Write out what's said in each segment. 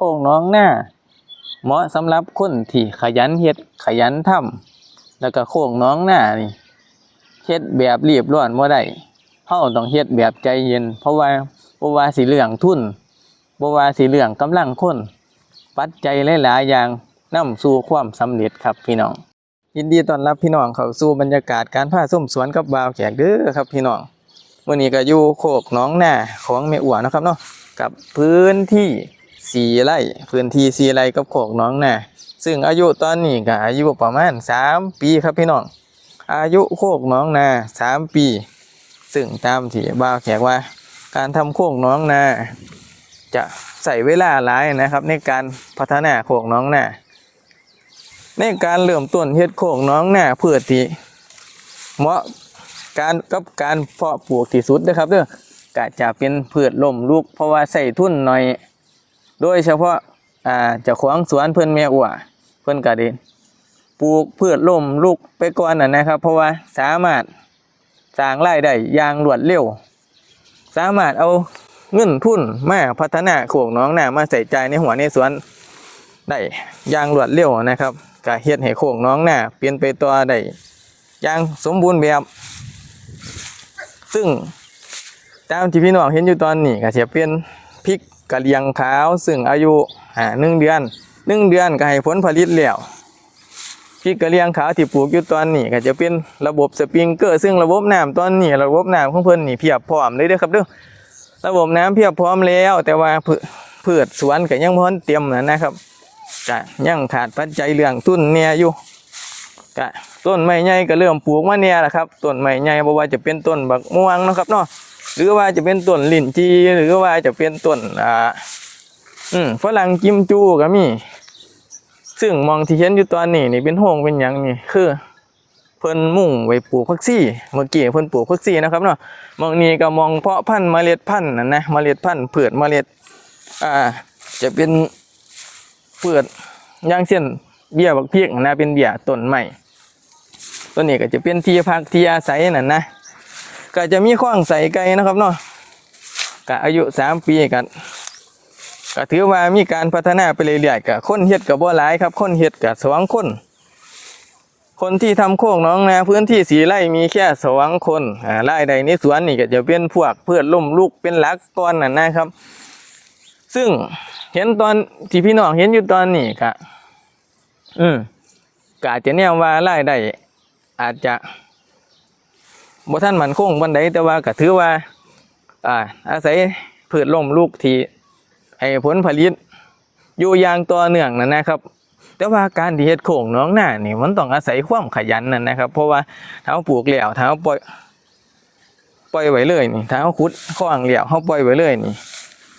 ค้งน้องหน้า เหมาะสำหรับคนที่ขยันเฮ็ดขยันทำแล้วก็โค้งน้องหน้านี่เฮ็ดแบบรีบร้อนบ่ได้เฮาต้องเฮ็ดแบบใจเย็น เพราะว่าบ่ว่าสิเรื่องทุนบ่ว่าสิเรื่องกำลังคนปัจจัยหลายๆอย่างนำสู่ความสำเร็จครับพี่น้อง ยินดีต้อนรับพี่น้องเข้าสู่บรรยากาศการพาส้มสวนกับบ่าวแขกเด้อครับพี่น้องมื้อนี้ก็อยู่โคกน้องหน้าของแม่อัวนะครับเนาะกับพื้นที่ สี่ไร่พื้นที่สี่ไร่กับโคกน้องนาซึ่งอายุตอนนี้ก็อายุประมาณสามปีครับพี่น้อง อายุโคกน้องนาสามปี ซึ่งตามที่บ่าวแขกว่า การทำโคกน้องนา จะใส่เวลาหลายนะครับ ในการพัฒนาโคกน้องนาในการเริ่มต้นเฮ็ดโคกน้องนาเพื่อที่เหมาะการกับการเพาะปลูกที่สุดนะครับเด้อก็จะเป็นพืชล่มลุกเพราะว่าใส่ทุนหน่อย โดยเฉพาะอ่าเจ้าของสวนเพิ่นแม่อัวเพิ่นก็ได้ปลูกพืชล่มลุกไปก่อนน่ะนะครับ เพราะว่าสามารถสร้างรายได้อย่างรวดเร็ว สามารถเอาเงินทุนมาพัฒนาโคกน้องหน้ามาใส่ใจในหัวในสวนได้อย่างรวดเร็วนะครับก็เฮ็ดให้โค้งน้องหน้าเปลี่ยนไปตัวได้อย่างสมบูรณ์แบบ ซึ่งตามที่พี่น้องเห็นอยู่ตอนนี้ก็จะเป็นพริก กะเหรี่ยงขาวซึ่งอายุอ่าหนึ่งเดือนหนึ่งเดือนก็ให้ผลผลิตแล้วพริกกะเหรี่ยงขาวที่ปลูกอยู่ตอนนี้ก็จะเป็นระบบสปริงเกอร์ซึ่งระบบน้ำตอนนี้ระบบน้ำของเพิ่นนี่เพียบพร้อมเลยเด้อครับเด้อระบบน้ำเพียบพร้อมแล้ว แต่ว่าพืพืชสวนก็ยังบ่ทันเตรียมนะนะครับก็ยังขาดปัจจัยเรื่องต้นเนี่ยอยู่ก็ต้นไม้ใหญ่ก็เริ่มปลูกมาเนี่ยแหละครับต้นไม้ใหญ่บ่ว่าจะเป็นต้นบักม่วงนะครับเนาะ หรือว่าจะเป็นต้นลิ้นจีหรือว่าจะเป็นต้นอ่าอืมฝรั่งกิมจูก็มี ซึ่งมองที่เห็นอยู่ตอนนี้นี่เป็นโฮงเป็นหยังนี่คือ เพิ่นมุ่งไว้ปลูกผักซี่ เมื่อกี้เพิ่นปลูกผักซี่นะครับเนาะมองนี้ก็มองเพาะพันธุ์เมล็ดพันธุ์นั่นนะเมล็ดพันธุ์พืชเมล็ด อ่า จะเป็นเปิดอย่างเช่นเบี้ยบักเพียกนะเป็นเบี้ยต้นใหม่ต้นนี้ก็จะเป็นที่พักที่อาศัยนั่นนะ ก็จะมีข้องใส่ไก่นะครับเนาะก็อายุสามปีกันก็ถือว่ามีการพัฒนาไปเรื่อยๆกับคนเฮ็ดกับบ่หลายครับคนเฮ็ดกับสองคน คนที่ทำโค้งน้องนาพื้นที่สีไร่มีแค่สองคนอ่ารายได้ในสวนนี่ก็จะเป็นพวกเพืชล่มลูกเป็นหลักก้อนนั่นนะครับ ซึ่งเห็นตอนที่พี่น้องเห็นอยู่ตอนนี้ก็อืมก็อาจจะแนวว่าไรายได้อาจจะ บ่ท่านมันคงบันไดแต่ว่าก็ถือว่า อ่า อาศัยพืชล่มลูกที่ให้ผลผลิต อยู่อย่างต่อเนื่องนั่นนะครับ แต่ว่าการที่เฮ็ดโค้งน้องหน้านี่มันต้องอาศัยความขยันนั่นนะครับ เพราะว่าถ้าปลูกแล้วถ้าเราปล่อยปล่อยไว้เลยนี่ถ้าเราขุดข้างแล้วเราปล่อยไว้เลยนี่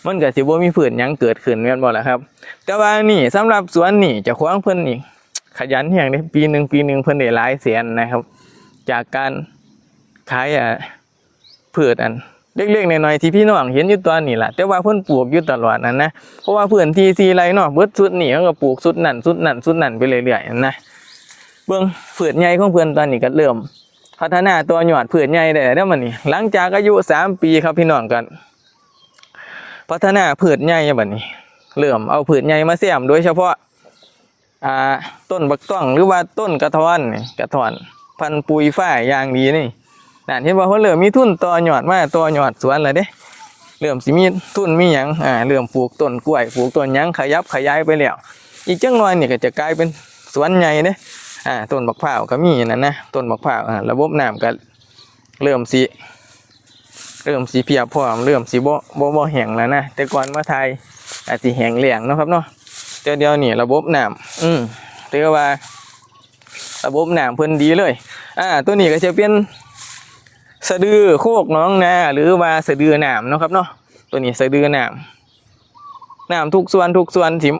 มันก็สิบ่มีพืชหยังเกิดขึ้นแม่นบ่ล่ะครับ แต่ว่านี่สำหรับสวนนี่จ้าของเพิ่นนี่ขยันอย่างนี้ปีหนึ่งปีหนึ่งเพิ่นได้หลายแสนนะครับ จากการ ขายอะพืชอันเล็กๆน้อยๆที่พี่น้องเห็นอยู่ตอนนี้แหละแต่ว่าเพิ่นปลูกอยู่ตลอดนั่นนะเพราะว่าเพื้นที่สีไรเนาะเบิดสุดนี่เขาก็ปลูกสุดนั่นสุดนั่นสุดนั่นไปเรื่อยๆนั่นนะเบิ่งพืชใหญ่ของเพิ่นตอนนี้ก็เริ่ม พัฒนาตัวหยอดพืชใหญ่ได้แล้วมันนี่หลังจากอายุสามปีครับพี่น้องกันพัฒนาพืชใหญ่แบบนี้ เริ่มเอาพืชใหญ่มาเสียมโดยเฉพาะอ่าต้นบักต้องหรือว่าต้นกระท้อนกระท้อน พันปุยฝ้ายอย่างดีนี่ นั่นเห็นว่าเขาเริ่มมีทุนต่อหยอดมาต่อหยอดสวนแล้วเด้เริ่มสิมีทุนมีหยังอ่าเริ่มปลูกต้นกล้วยปลูกต้นหยังขยับขยายไปแล้วอีกจังหน่อยนี่ก็จะกลายเป็นสวนใหญ่เด้อ่าต้นบักพร้าวก็มีนั่นนะต้นบักพร้าวอ่าระบบน้ำก็เริ่มสิเริ่มสีเพียบพร้อมเริ่มสีบ่บ่บ่แห้งแล้วนะแต่ก่อนมาไทยอาจสิแห้งแล้งเนาะครับเนาะเดี๋ยวเดี๋ยวนี่ระบบน้ำอืมถือว่า ระบบน้ำเพิ่นดีเลย อ่า ตัวนี้ก็จะเป็น สะดือโคกน้องนาหรือว่าสะดือหน้ำเนะครับเนาะตัวนี้สะดือหน้ำน้ำทุกส่วนทุกส่วนที่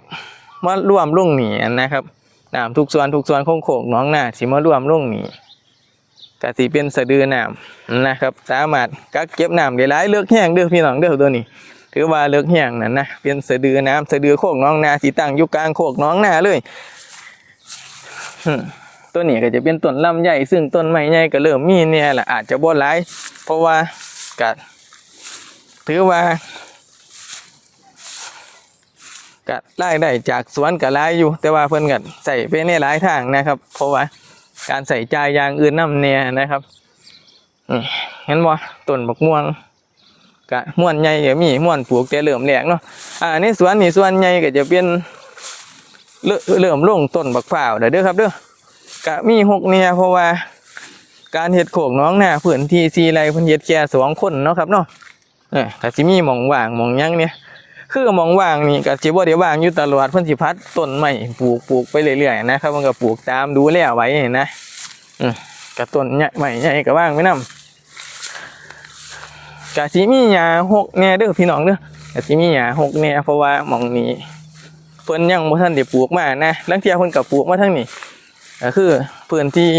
มาร่วมลงหนีนะครับหน้ำทุกส่วนทุกส่วนของโคกน้องนาที่มาร่วมลงหนีก็สิเป็นสะดือหน้ำนะครับ สามารถกักเก็บหน้ำได้หลายเลือกแห้งเด้อพี่น้องเด้อตัวนี้ ถือว่าเลือกแห้งนั่นนะเป็นสะดือน้ำสะดือโคกน้องนาสีตั้งอยู่กลางโคกน้องนาเลยอื ตัวนี้ก็จะเป็นต้นลำใหญ่ซึ่งต้นไม้ใหญ่ก็เริ่มมีเนี่ยแหละอาจจะบ่หลาย เพราะว่าก็ถือว่ากก็รายได้จากสวนก็หลายอยู่ แต่ว่าเพิ่นก็ใส่ไปในหลายทางนะครับ เพราะว่าการใส่ใจยอย่างอื่นนำแน่นะครับเห็นบ่ต้นบักม่วงก็ม่วนใหญ่ก็มีม่วนปลูกแต่เริ่มแรกเนาะอ่าในสวนนี่ส่วนใหญ่ก็จะเป็นเริ่มเริ่มลงต้นบักพร้าวด้อเด้อครับเด้อ ก็มีหกเนี่ยเพราะว่า การเฮ็ดโขกน้องหน้าพื้นที่ซีไรเพิ่นเฮ็ดแค่สองคนเนาะครับเนาะเออก็สิมีหมองว่างหมองยังเนี่ยคือมองว่างนี่ก็สิบ่ได้ว่างอยู่ตลอดเพิ่นสิพัดต้นไม้ปลูกปลูกไปเรื่อยๆนะครับมันก็ปลูกตามดูแลไว้นะอืมก็ต้นใหญ่ใหม่ใหญ่ก็ว่างไว้นํก็สิมีหญ้าหกแน่เด้อพี่น้องเด้อก็สิมีหญ้าหกแน่เพราะว่ามองนี้เพิ่นยังบ่ทันได้ปลูกมานะลางเทียเพิ่นก็ปลูกมาทางนี้ ก็คือพื้นที่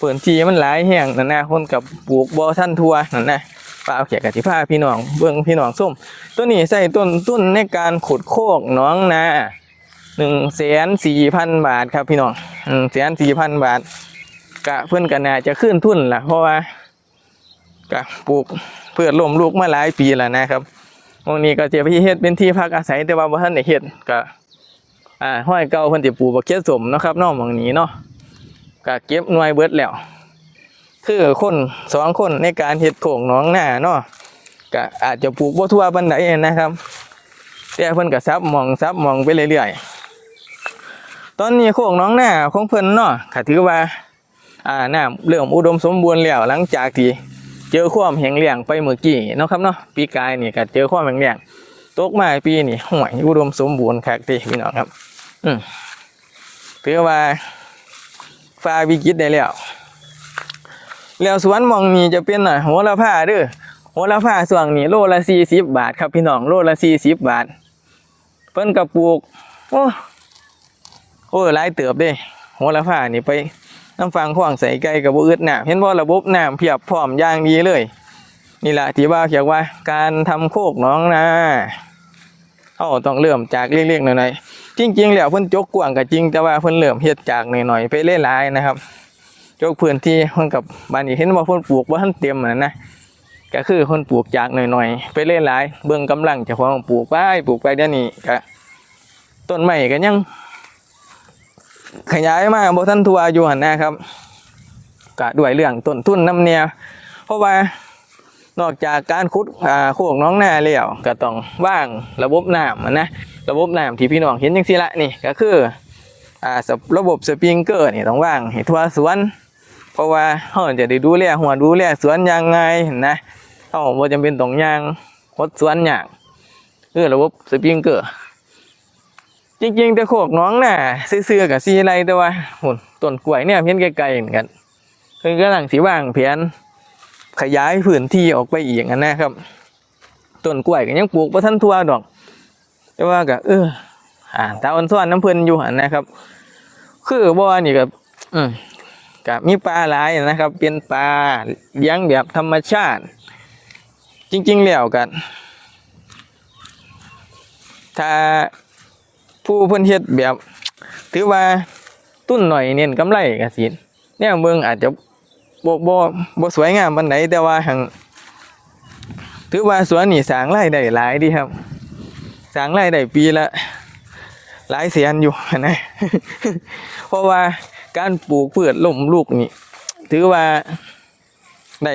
พื้นที่มันหลายแห่งนั่นนะคนกับปลูกบ่ท่านทัวนั่นนะป้าเอาเขียกติพาพี่น้องเบิ่งพี่น้องส้มตัวนี้ใส่ต้นทุนในการขุดโคกหน้องนาหนึ่งแสนสี่พันบาทครับพี่น้องหนึ่งแสนสี่พันบาทกะเพื่อนกันน่าจะขึ้นทุนละเพราะว่ากะปลูกเพื่อลมลูกมาหลายปีแล้วนะครับตรงนี้ก็จะไปเฮ็ดเป็นที่พักอาศัยแต่ว่าบ่ทันได้เฮ็ดก็ อ่าห้อยเก่าเพิ่นสิปลูกบักเขียสมนะครับเนอกหมองนี้เนาะก็เก็บหน่วยเบิดแล้ว คือคนสองคนในการเฮ็ดโขงน้องหน้าเนาะก็อาจจะปลูกบ่ทั่วปานใดนะครับ แต่เพิ่นก็ซับมองซับมองไปเรื่อยๆ ตอนนี้โขงน้องหน้าของเพิ่นเนาะก็ถือว่าอ่าน้ำเริ่มอุดมสมบูรณ์แล้วหลังจากที่เจอความแห้งแล้งไปเมื่อกี้เนาะครับเนาะปีกายนี่ก็เจอความแห้งแล้งตกมาปีนี้ห่วยอุดมสมบูรณ์คักติพี่น้องครับ ถือว่าฟ้าวิกฤตได้แล้วแล้วสวนมองนี้จะเป็นน่ะโหระพาเด้อโหระพาส่วงนี้โลละสี่สิบบาท ครับพี่น้องโลละสี่สิบบาท เพิ่นก็ปลูกโอ้โอ้หลายเติบเด้โหระพานี่ไปน้ำฟังขวงใส่ไก่กับบ่อึดน้ำเห็นบ่าระบบน้ำเพียบพร้อมอย่างดีเลย นี่แหละที่ว่าเขียนว่าการทำโคกน้องนาเฮาต้องเริ่มจากเล็กๆหน่อยๆ จริงๆแล้วเพิ่นจกกว้างก็จริงแต่ว่าเพิ่นเริ่มเฮ็ดจากหน่อยๆไปหลายนะครับจกพื้นที่เพิ่นกับบ้านนี้เห็นว่าเพิ่นปลูกบ่ทันเต็มนั่นนะก็คือเพิ่นปลูกจากหน่อยๆไปหลายเบิ่งกำลังเจ้าของปลูกไปปลูกไปเดี๋ยวนี้ก็ต้นไม้ก็ยังขยายมาบ่ทันทั่วอยู่หั่นนะครับก็ด้วยเรื่องต้นทุนน้ำเนี่ยเพราะว่า นอกจากการขุดอ่าโคกน้องนาแล้วก็ต้องว่างระบบน้ำนะระบบน้ำที่พี่น้องเห็นจังซี่ละนี่ก็คือระบบสปริงเกอร์นี่ต้องว่างให้ทั่วสวน เพราะว่าเฮาจะได้ดูแลหัวดูแลสวนยังไงนะเฮาบ่จำเป็นต้องยางหดสวนยากคือระบบสปริงเกอร์จริงๆแต่โคกน้องน่ะซื่อๆกับซีอะไรแต่ว่าหุ่นต้นกล้วยเนี่ยเพี้ยนไกลๆเหมือนกันคือกำลังสิว่างเพี้ยน ขยายพื้นที่ออกไปอีกอันนะครับ ต้นกล้วยก็ยังปลูกบ่ทันทั่วดอก แต่ว่าก็เอออ่าตาอ่อนซ้อนน้ำเพิ่นอยู่หันนะครับ คือบ่ว่านี่ก็อืมก็มีปลาหลายนะครับ เป็นปลาเลี้ยงแบบธรรมชาติ จริง ๆ แล้วกันถ้าผู้เพิ่อนเฮ็ดแบบ ถือว่าตุ้นหน่อยเน้นกำไรก็สิเนี่ยเมืองอาจจะ บ่บ่บ่สวยงามปานใดแต่ว่าหังถือว่าสวนนี่สร้างรายได้หลายดีครับสร้างรายได้ปีละหลายแสนอยู่นะเพราะว่าการปลูกพืชล้มลูกนี่ ถือว่าได้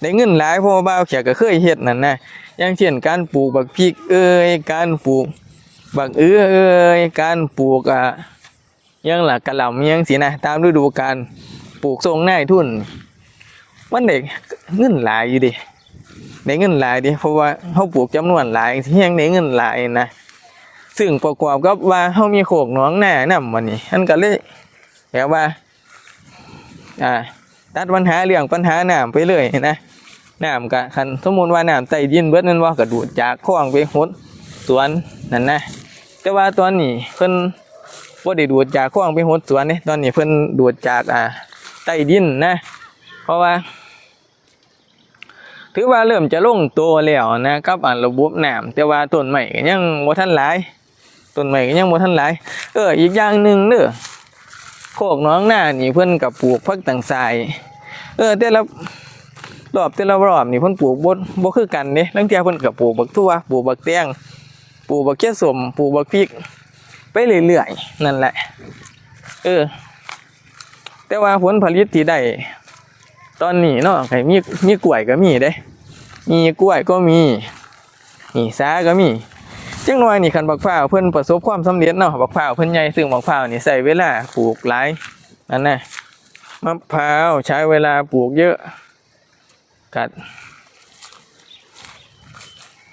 ได้เงินหลายเพราะว่าบ่าวเขียก็เคยเฮ็ดนั่นนะอย่างเช่นการปลูกบักพริกเอ้ยการปลูกบักเอื้อเอ้ยการปลูกอะยังหล่ะกระหล่ำยังสินะตามฤดูกาล ปลูกทรงง่ายทุน มันได้เงินหลายอยู่ดิได้เงินหลายดิเพราะว่าเขาปลูกจำนวนหลายที่ยังได้เงินหลายนะซึ่งประกอบกับว่าเขามีโขกน้องหน้านํวันนี้อันก็เลยแบบว่า อ่า ตัดปัญหาเรื่องปัญหาน้ำไปเลยนะน้ำกะคันสมมุติว่าน้ำใต้ดินเบิดนั่นว่ากระดูดจากคลองไปหดสวนนั่นนะแต่ว่าตอนนี้เพิ่นว่าได้ดูดจากข้องไปหดสวนนี่ตอนนี้เพิ่นดูดจากอ่า ใต้ดินนะ เพราะว่า ถือว่าเริ่มจะลงตัวแล้วนะกับอ่าระบบน้ำแต่ว่าต้นใหม่ก็ยังบ่ทันหลายต้นใหม่ก็ยังบ่ทันหลายเอออีกอย่างหนึ่งเด้อโคกน้องหน้านี่เพิ่อนก็ปลูกพักต่างสายเออแต่ละรอบแต่ละรอบนี่เพิ่นปลูกบ่บ่คือกันเด้ลางเทียเพิ่นก็ปลูกบักทั่วปลูกบักแตงปลูกบักเขียสมปลูกบักพริก ไปเรื่อยๆนั่นแหละ เออ แต่ว่าผลผลิตที่ได้ตอนนี้เนาะไข่มีมีกล้วยก็มีเด้ มีกล้วยก็มีนี่สาก็มีจังหน่อยนี่คันบักพร้าวเพิ่นประสบความสำเร็จเนาะบักพร้าวเพิ่นใหญ่ซึ่งบักพร้าวนี่ใช้เวลาปลูกหลายนั่นนะมะพร้าวใช้เวลาปลูกเยอะกัด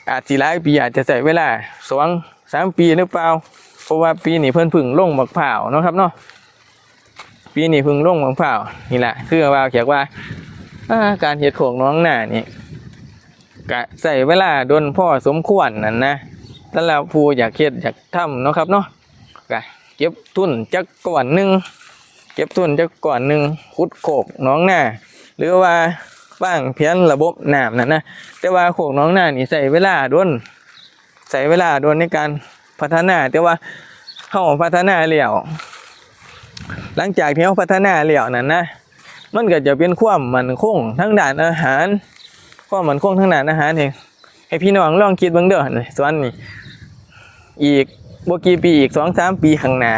อาจสิหลายปีอาจจะใช้เวลาสองสามปีหรือเปล่าเพราะว่าปีนี้เพิ่นพึ่งลงบักพร้าวเนาะครับเนาะ ปีนี้พึ่งลงบักพร้านี่แหละคือว่าเขียกว่าการเฮ็ดโขงน้องหน้านี่ก็ใส่เวลาโดนพ่อสมควรนั่นนะแล้วเราผู้อยากเฮ็ดอยากทำเนาะครับเนาะก็เก็บทุนจักก่อนหนึ่งเก็บทุนจักก่อนหนึ่งขุดโขกน้องหน้า หรือว่าบ้างเพี้ยนระบบน้ำนั่นนะแต่ว่าโขกน้องหน้านี่ใส่เวลาโดนใส่เวลาโดนในการพัฒนา แต่ว่าเข้าพัฒนาแล้ว หลังจากที่เขาพัฒนาแล้วนั้นนะมันก็จะเป็นความมันคงทั้งด้านอาหาร ความมันคงทั้งด้านอาหารเองให้พี่น้องลองคิดเบิ่งเด้อนี่ส่วนนี้อีกบ่กี่ปีอีกสองสามปีข้างหน้า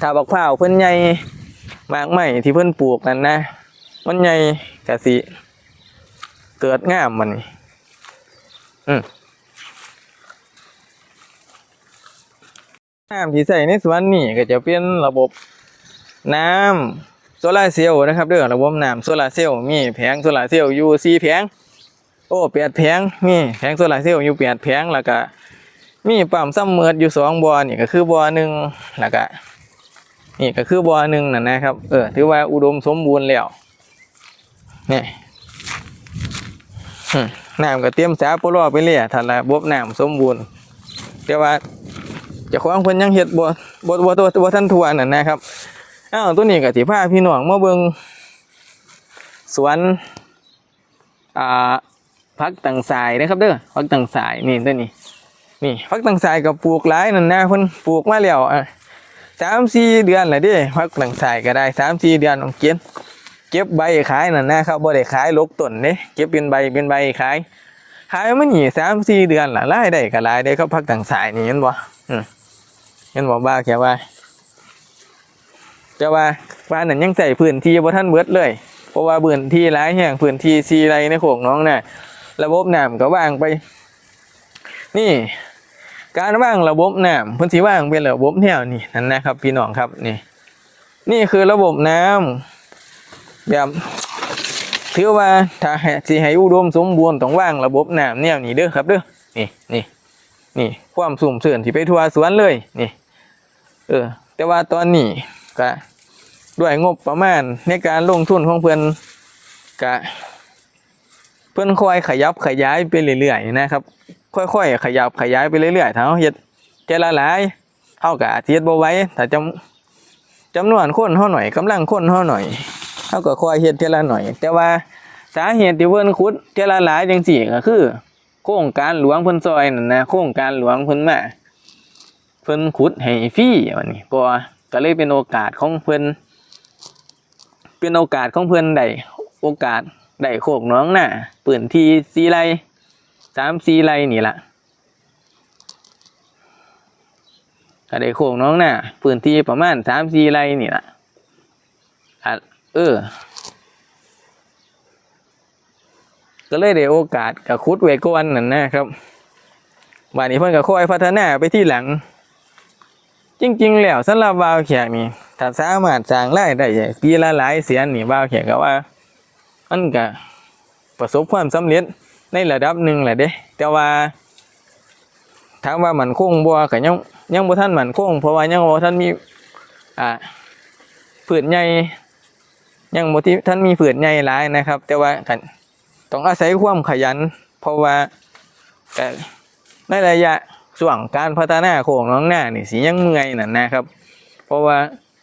ถ้าบักพร้าวเพิ่นใหญ่มากไม่ที่เพิ่นปลูกนั่นนะมันใหญ่ก็สิเกิดงามมันนี่อืมน้ำที่ใส่ในสวนนี่ก็จะเป็นระบบ น้ำโซลาเซลล์นะครับเด้อระบบน้ำโซลาเซลล์มีแผงโซลาเซลล์อยู่สี่แผงโอ้แปดแผงมีแผงโซลาเซลล์อยู่แปดแผงแล้วก็มีปั๊มซัมเมอร์อยู่สองบอนี่ก็คือบอหนึ่งแล้วก็นี่ก็คือบอหนึ่งนั่นนะครับเออถือว่าอุดมสมบูรณ์แล้วนี่น้ำก็เตรียมสาปลอไปเลยถ้าระบบน้ำสมบูรณ์แต่ว่าเจ้าของเพิ่นยังเฮ็ดบ่บ่บ่ตัวบ่ทันทั่วนั่นนะครับ อ้าวตัวนี้ก็สิพาพี่น้องมาเบิงสวนอ่าพักตังสายนะครับเด้อพักตังสายนี่ตัวนี้นี่พักตังสายก็ปลูกหลายนั่นนะเพิ่นปลูกมาแล้วอะ3-4เดือนแล้วเด้พักตังสายก็ได้3-4เดือนต้องเก็บเก็บใบขายนั่นนะครับบ่ได้ขายลกต้นเด้เก็บเป็นใบเป็นใบขายขายมันนี่3-4เดือนละรายได้ก็หลายได้ครับพักตังสายนี่เห็นบ่เห็นบอกว่าแค่ว่า แต่ว่าว่านั่นยังใส่พื้นที่บ่ท่านเบิดเลย เพราะว่าพื้นที่หลายแห่งพื้นที่ซีไรในโขงน้องน่ะระบบน้ำก็ว่างไป นี่ การว่างระบบน้ำพื้นที่ว่างเป็นระบบแนวนี่นั่นนะครับ พี่น้องครับนี่ นี่คือระบบน้ำแบบถือว่าถ้าให้สิให้อุดมสมบูรณ์ต้องว่างระบบน้ำแนวนี้เด้อครับเด้อนี่นี่นี่ความสุ่มเสื่อนที่ไปทัวสวนเลยนี่ เออ แต่ว่าตอนนี้ ก็ด้วยงบประมาณในการลงทุนของเพื่อนก็เพื่อนค่อยขยับขยายไปเรื่อยๆนะครับ ค่อยๆขยับขยายไปเรื่อยๆถ้าเราเฮ็ดเจละหลายเท่ากับเฮ็ดบ่ไว้ถ้าจำจำนวนคนเฮาหน่อยกำลังคนเฮาหน่อยเฮาก็ค่อยเฮ็ดเจละหน่อย แต่ว่าสาเหตุที่เพิ่นขุดเจละหลายจังซี่ก็คือ โครงการหลวงเพิ่นซอยนั่นนะโครงการหลวงเพิ่นมาเพิ่นขุดให้ฟรีวันนี้ก็ ก็เลยเป็นโอกาสของเพิ่อนเป็นโอกาสของเพิ่อนได้โอกาสได้โคกน้องหน้าปืนทีสี่ไรสามสี่ไรนี่ละก็ได้โคกน้องหน้าปืนทีประมาณสามสี่ไรนี่ละอะเออ ก็เลยได้โอกาสกับคุดไว้ก่อนนั่นนะครับวันนี้เพิ่อนก็ค่อยพัฒนาไปที่หลัง จริงๆ แล้วสำหรับวาวแขกนี่ถ้าสามารถสร้างรายได้ปีละหลายแสนนี่วาวแขกก็ว่ามันก็ประสบความสำเร็จในระดับหนึ่งแหละเด้แต่ว่าถามว่ามันคงบ่ก็ยังยังบ่ทันมันคงเพราะว่ายังบ่ทันมีอ่าผืนใหญ่ยังบ่ที่ท่านมีผืนใหญ่หลายนะครับ แต่ว่าต้องอาศัยความขยัน เพราะว่าแต่ในระยะ ช่วงการพัฒนาโขงน้องหน้านี่สิยังเมื่อยนั่นนะครับ เพราะว่า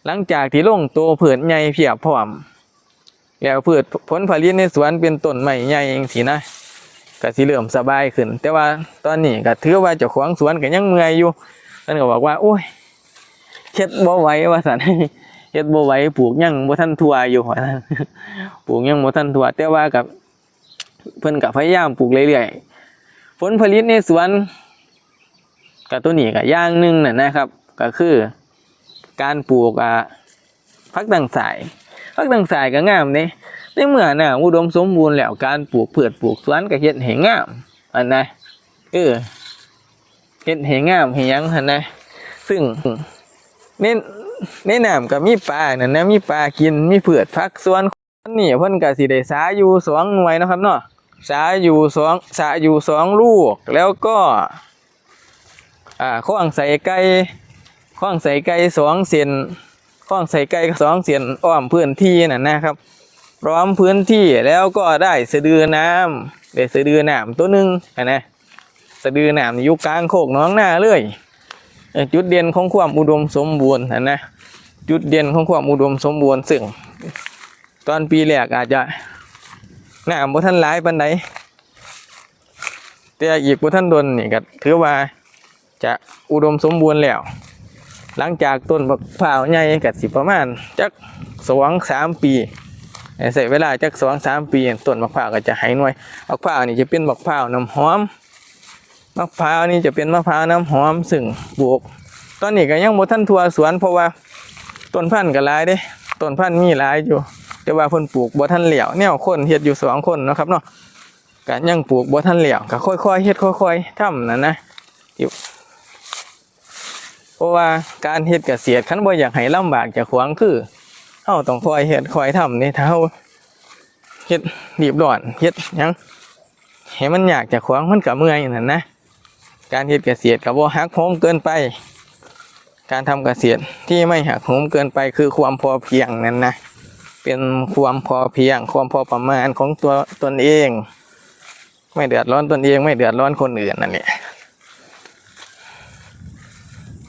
หลังจากที่ลงตัวเผืนใหญ่เพียบพร้อม แล้วพืชผลผลิตในสวนเป็นต้นใหม่ใหญ่เองสินะก็สิเริ่มสบายขึ้น แต่ว่าตอนนี้ก็ถือว่าเจ้าของสวนก็ยังเมื่อยอยู่ท่านก็บอกว่าโอ้ยเฮ็ดบ่ไหวว่าซั่นเฮ็ดบ่ไหวปลูกยังบ่ทันทั่วอยู่ว่าซั่นปลูกยังบ่ทันทั่วแต่ว่ากับเพิ่นก็พยายามปลูกเรื่อยๆผลผลิตในสวน กับตัวนี้กับอย่างหนึ่งน่ะนะครับ ก็คือ การปลูกอะพักดังสายพักดังสายก็งามเด้ในเมื่อน่ะอุดมสมบูรณ์แล้วการปลูกพืชปลูกสวนก็เฮ็ดให้งามอันนะเออเฮ็ดให้งามให้หยังหั่นนะซึ่งในในน้ำก็มีปลานั่นนะมีปลากินมีพืชผักสวนนี่เพิ่นก็สิได้สาอยู่สองหน่วยนะครับเนาะสาอยู่สองสาอยู่สองลูกแล้วก็ อ่าข้องใส่ไก่ข้องใส่ไก่สองเส้นข้องใส่ไก่สองเส้นอ้อมพื้นที่นั่นนะครับพร้อมพื้นที่แล้วก็ได้สะดือน้ำได้สะดือน้ำตัวหนึ่งอะนะสะดือน้ำอยู่กลางโคกน้องหน้าเลยจุดเด่นของความอุดมสมบูรณ์อะนะจุดเด่นของความอุดมสมบูรณ์ซึ่ง ตอนปีแรกอาจจะน้ำบ่ทันหลายปานใดแต่อีกบ่ทันดนนี่ก็ถือว่า จะอุดมสมบูรณ์แล้ว หลังจากต้นบักพร้าวใหญ่กัดสิประมาณจักสองสามปีใส่เวลาจักสองสามปีต้นบักพร้าวก็จะให้หน่วยบักพร้าวนี่จะเป็นบักพร้าวน้ำหอมมะพร้าวนี่จะเป็นมะพร้าวน้ำหอมซึ่งปลูกตอนนี้ก็ยังบ่ทันทัวสวนเพราะว่าต้นพันธุ์ก็หลายเด้ต้นพันธุ์มีหลายอยู่ แต่ว่าเพิ่นปลูกบ่ทันเหลียวแนวคนเฮ็ดอยู่สองคนนะครับเนาะก็ยังปลูกบ่ทันเหลียวก็ค่อยๆเฮ็ดค่อยๆทำนั่นนะอยู่ เพราะว่าการเฮ็ดเกษตรคันบ่อยากให้ลำบากจากขวางคือเฮาต้องคอยเฮ็ดคอยทำนี่ถ้าเฮาเฮ็ดรีบร้อนเฮ็ดหยังให้มันอยากจากขวางมันก็เมื่อยนั่นนะการเฮ็ดเกษตรก็บ่หักโหมเกินไป การทำเกษตรที่ไม่หักโหมเกินไปคือความพอเพียงนั่นนะเป็นความพอเพียง ความพอประมาณของตัวตนเอง ไม่เดือดร้อนตนเอง ไม่เดือดร้อนคนอื่นนั่นแหละ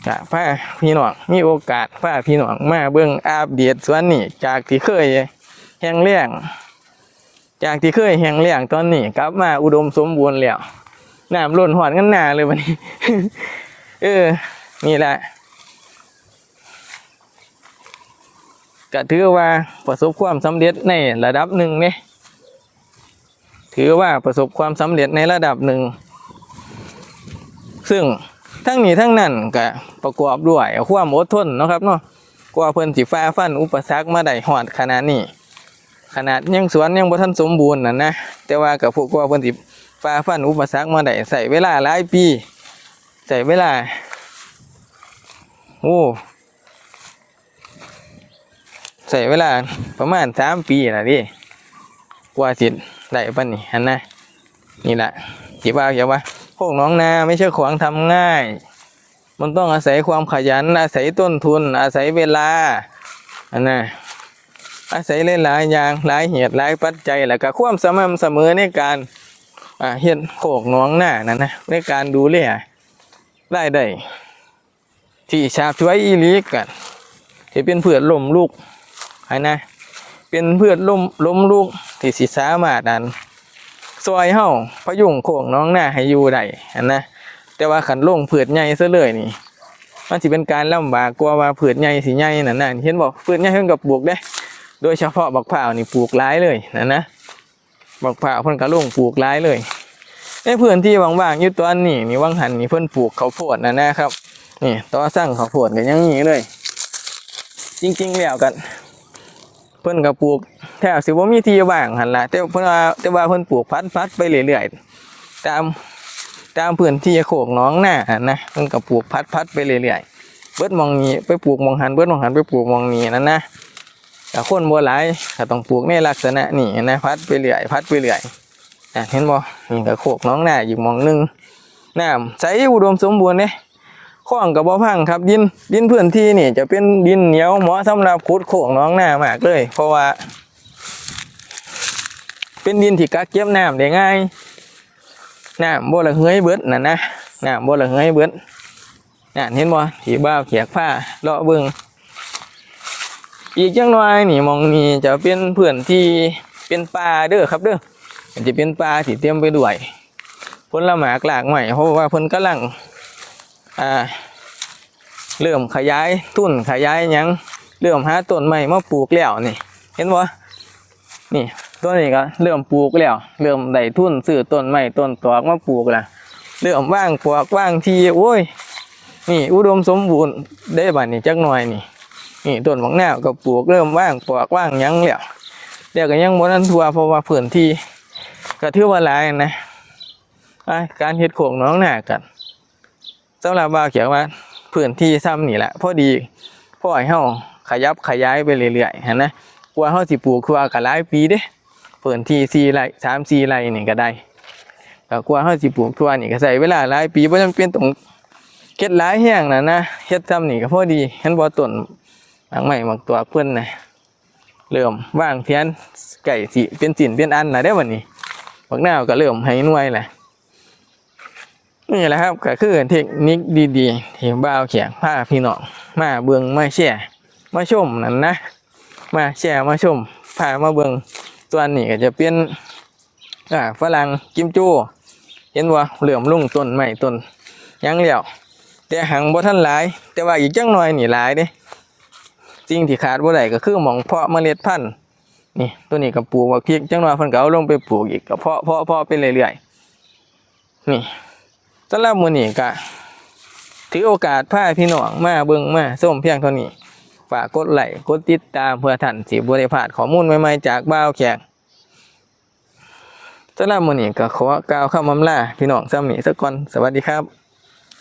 กะพ้าพี่น้องมีโอกาสพ้าพี่น้องมาเบิ่งอาบเดียดสวนนี่จากที่เคยแห้งแล้งจากที่เคยแห้งแล้งตอนนี้กลับมาอุดมสมบูรณ์แล้วน้ำล้นหอดกันหนาเลยวันนี้ เออนี่แหละก็ถือว่าประสบความสำเร็จในระดับหนึ่งเนี่ยถือว่าประสบความสำเร็จในระดับหนึ่ง ซึ่ง ทั้งนี้ทั้งนั้นก็ประกอบด้วยความอดทนนะครับเนาะกว่าเพิ่นสิฟ้าฟันอุปสรรคมาได้ฮอดขนาดนี้ ขนาดยังสวนยังบ่ทันสมบูรณ์นั่นนะแต่ว่ากับพวกกว่าเพิ่นสิฟ้าฟันอุปสรรคมาได้ใส่เวลาหลายปีใส่เวลาโอ้ใส่เวลาประมาณสามปีน่ะดิกว่าสิได้ปานนี้หันนะนี่แหละที่ว่าอย่าว่า พวกน้องนาไม่ใช่ของทำง่าย มันต้องอาศัยความขยัน อาศัยต้นทุน อาศัยเวลาอันน่ะอาศัยหลายอย่างหลายเหตุหลายปัจจัยแล้วก็ความสม่ำเสมอในการเฮ็ดโขกน้องหน้านั่นนะในการดูแลได้ได้ที่ชาบช่วยอีลีกันที่เป็นเพื่อนลมลูกไอ้นะ เป็นเพื่อนลมล้มลูกที่สิสามารถนั้น ซอยเฮาพยุงโค้งน้องหน้าให้อยู่ได้อันนะแต่ว่าขันลงเผือดใหญ่ซะเลยนี่มันสิเป็นการลำบากกว่าว่าเผือดใหญ่สิใหญ่นั่นน่ะเห็นบอกเผือดใหญ่เพิ่นกับปลูกได้ โดยเฉพาะบักพร้าวนี่ปลูกหลายเลยนั่นนะบักพร้าวเพิ่นก็ลงปลูกหลายเลยในพื้นที่ว่างๆอยู่ตอนนี้นี่ว่างหันนี่เพิ่นปลูกเขาวโพดนะนะครับนี่ต่อสร้างเขาวโพดก็ยังมีเลย จริงๆแล้วกัน พิ่นก็ปลูกแถวสิบ่มีที่ว่างหันละแต่เพิ่นว่าแต่ว่าเพิ่นปลูกพัดๆไปเรื่อยๆตามตามพื้นที่โขกน้องหน้าหันนะเพิ่นก็ปลูกพัดๆไปเรื่อยๆเบิดมองนี้ไปปลูกมองหันเบิดมองหันไปปลูกมองนี้นั่นนะแต่คนบ่หลายก็ต้องปลูกในลักษณะนี้นะพัดไปเรื่อยพัดไปเรื่อยอะเห็นบ่นี่ก็โขกน้องหน้าอยู่มองหนึงน้ำใสอุดมสมบูรณ์เด้ ข้องกับบ่อพังครับ ดินดินพื้นที่นี่จะเป็นดินเหนียวเหมาะสำหรับขุดโขกหน้องหน้ามากเลย เพราะว่า เป็นดินที่กักเก็บน้ำได้ง่ายน้ำบ่ละเฮยเบิดน่ะนะน้ำบ่ละเฮยเบิดน่ะเห็นบ่ที่บ้าวเขียกผ้าเลาะเบิ่งอีกจังน้อยนี่มองนี้จะเป็นพื้นที่เป็นป่าเด้อครับเด้อมันจะเป็นป่าที่เต็มไปด้วยผละหมากหลากใหม่เพราะว่าเพิ่นกำลัง อ่าเริ่มขยายทุนขยายยังเริ่มหาต้นใหม่มาปลูกแล้วนี่ เห็นบ่นี่ต้นนี้ก็เริ่มปลูกแล้วเริ่มได้ทุนซื้อต้นไม้ต้นตอกมาปลูกล้วเริ่มว่างปลวกว่างทีโอ้ยนี่อุดมสมบูรณ์ได้บัดนี้จักหน่อยนี่นี่ต้นบักนาวก็ปลูกเริ่มว่างปลอกว่างยังแล้วเดี๋ยวก็ยังบ่ทันทัวเพราะว่าพื้นที่ก็ถือว่าหลายนะการเฮ็ดโขงน้องหน้ากัน สำหรับบ่าเขียวว่าพื้นที่ซ้ำนี่แหละพอดีพอให้เฮาขยับขยายไปเรื่อยๆหันะกว่าเฮาสิปลูกคือว่าก็หลายปีเด้พื้นที่4ไร่3 4ไร่นี่ก็ได้ก็กว่าเฮาสิปลูกทั่วนี่ก็ใช้เวลาหลายปีบ่จำเป็นต้องเฮ็ดหลายแห้งน่ะนะเฮ็ดซ้ำนี่ก็พอดีเห็นบ่ต้นหลังใหม่หมักตัวเพื่อนนะเริ่มว่างเพียนไก่สิเป็นสินเป็นอันนะได้วันนี้บักหน้าวก็เริ่มให้หน่วยแหละ นี่แหละครับก็คือเทคนิคดีๆที่บ่าวเขียงผ้าพี่น้องมาเบืองมาแชร์มาชมนั่นนะ มาแชร์มาชมพามาเบืองตัวนี้ก็จะเป็นอ่าฝรั่งกิมจูเห็นว่าเหลื่อมลุ่งต้นใหม่ต้นยังเหลี่ยวแต่หังบ่ทันหลาย แต่ว่าอีกจังหน่อยนี่หลายเด้สิ่งที่ขาดบ่ได้ก็คือหมองเพาะเมล็ดพันธุ์นี่ตัวนี้ก็ปลูกบักพริกจังหน่อยเพิ่นก็เอาลงไปปลูกอีกก็เพาะเพาะเพาะไปเรื่อยๆนี่ สำหรับมื้อนี้ก็ถือโอกาสพาพี่น้องมาเบิ่งมาส้มเพียงเท่านี้ ฝากกดไลค์กดติดตามเพื่อท่านสิบ่ได้พลาดข้อมูลใหม่ๆจากบ่าวแขกสำหรับมื้อนี้ก็ขอกล่าวคำอำลาพี่น้องซ้ำนี้สักก่อนสวัสดีครับ